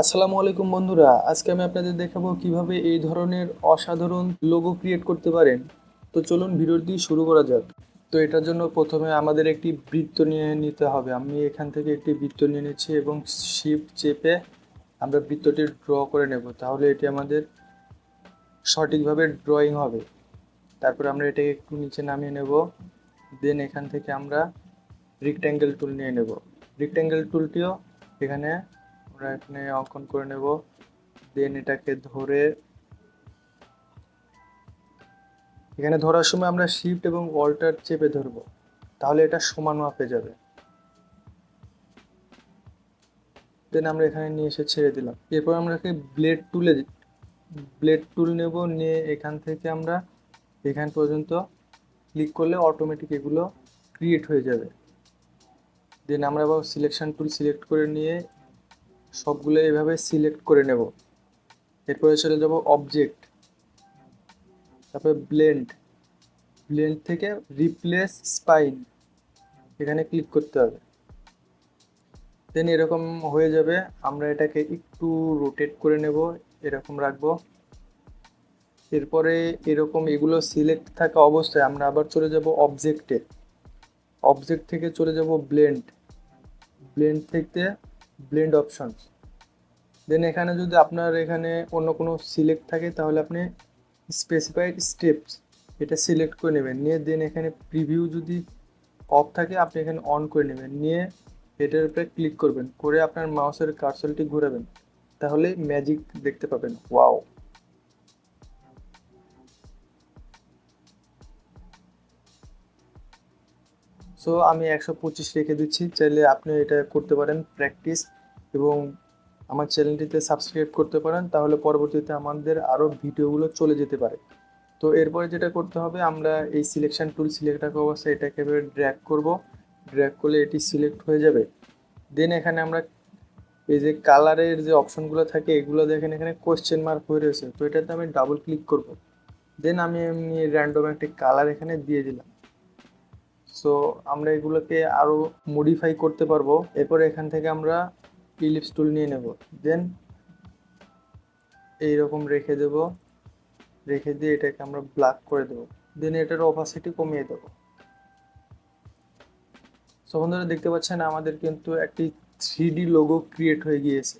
আসসালামু আলাইকুম বন্ধুরা, আজকে আমি আপনাদের দেখাবো কীভাবে এই ধরনের অসাধারণ লোগো ক্রিয়েট করতে পারেন। তো চলুন ভিডিওটি শুরু করা যাক। তো এটার জন্য প্রথমে আমাদের একটি বৃত্ত নিয়ে নিতে হবে। আমি এখান থেকে একটি বৃত্ত নিয়ে নিচ্ছি এবং শিফট চেপে আমরা বৃত্তটি ড্র করে নেব। তাহলে এটি আমাদের সঠিকভাবে ড্রয়িং হবে। তারপরে আমরা এটাকে একটু নিচে নামিয়ে নেব। দেন এখান থেকে আমরা রিক্ট্যাঙ্গেল টুল নিয়ে নেব। রিক্ট্যাঙ্গেল টুলটিও এখানে আমরা এখানে অঙ্কন করে নেব। দেন এটাকে ধরে এখানে ধরার সময় আমরা শিফট এবং অল্টার চেপে ধরবো। তাহলে এটা সমান মাপে যাবে। দেন আমরা এখানে নিয়ে এসে ছেড়ে দিলাম। এরপর আমরা ব্লেড টুলে ব্লেড টুল নেব। নিয়ে এখান থেকে আমরা এখান পর্যন্ত ক্লিক করলে অটোমেটিক এগুলো ক্রিয়েট হয়ে যাবে। দেন আমরা আবার সিলেকশন টুল সিলেক্ট করে নিয়ে সবগুলো এভাবে সিলেক্ট করে নেব। এরপরে চলে যাব অবজেক্ট তারপরে ব্লেন্ড ব্লেন্ড থেকে রিপ্লেস স্পাইন এখানে ক্লিক করতে হবে। দেন এরকম হয়ে যাবে, আমরা এটাকে একটু রোটেট করে নেব, এরকম রাখব। এরপরে এরকম এগুলো সিলেক্ট থাকা অবস্থায় আমরা আবার চলে যাব অবজেক্টে অবজেক্ট থেকে চলে যাব ব্লেন্ড ব্লেন্ড থেকে ব্লেন্ড অপশনস দেন এখানে যদি আপনার এখানে অন্য কোনো সিলেক্ট থাকে, তাহলে আপনি স্পেসিফাইড স্টেপস এটা সিলেক্ট করে নেবেন। নিয়ে দেন এখানে প্রিভিউ যদি অফ থাকে, আপনি এখানে অন করে নেবেন। নিয়ে এটার উপরে ক্লিক করবেন। করে আপনার মাউসের কার্সলটি ঘোরাবেন। তাহলে ম্যাজিক দেখতে পাবেন। ওয়াও সো আমি একশো পঁচিশ রেখে দিচ্ছি। চাইলে আপনি এটা করতে পারেন প্র্যাকটিস এবং আমার চ্যানেলটিতে সাবস্ক্রাইব করতে পারেন, তাহলে পরবর্তীতে আমাদের আরও ভিডিওগুলো চলে যেতে পারে। তো এরপরে যেটা করতে হবে, আমরা এই সিলেকশন টুল সিলেক্ট রাখা অবস্থায় এটাকে ড্র্যাগ করব। ড্র্যাগ করলে এটি সিলেক্ট হয়ে যাবে। দেন এখানে আমরা এই যে কালারের যে অপশনগুলো থাকে, এগুলো দেখেন এখানে কোয়েশ্চেন মার্ক হয়ে রয়েছে। তো এটাতে আমি ডাবল ক্লিক করব। দেন আমি এমনি র্যান্ডম একটি কালার এখানে দিয়ে দিলাম। সো আমরা এগুলোকে আরও মডিফাই করতে পারব। এরপর এখান থেকে আমরা ইলিপস টুল নিয়ে নেব। দেন এইরকম রেখে দেব। রেখে দিয়ে এটাকে আমরা ব্ল্যাক করে দেব। দেন এটার অপাসিটি কমিয়ে দেব। সো বন্ধুরা দেখতে পাচ্ছেন আমাদের কিন্তু একটি থ্রি ডি লোগো ক্রিয়েট হয়ে গিয়েছে।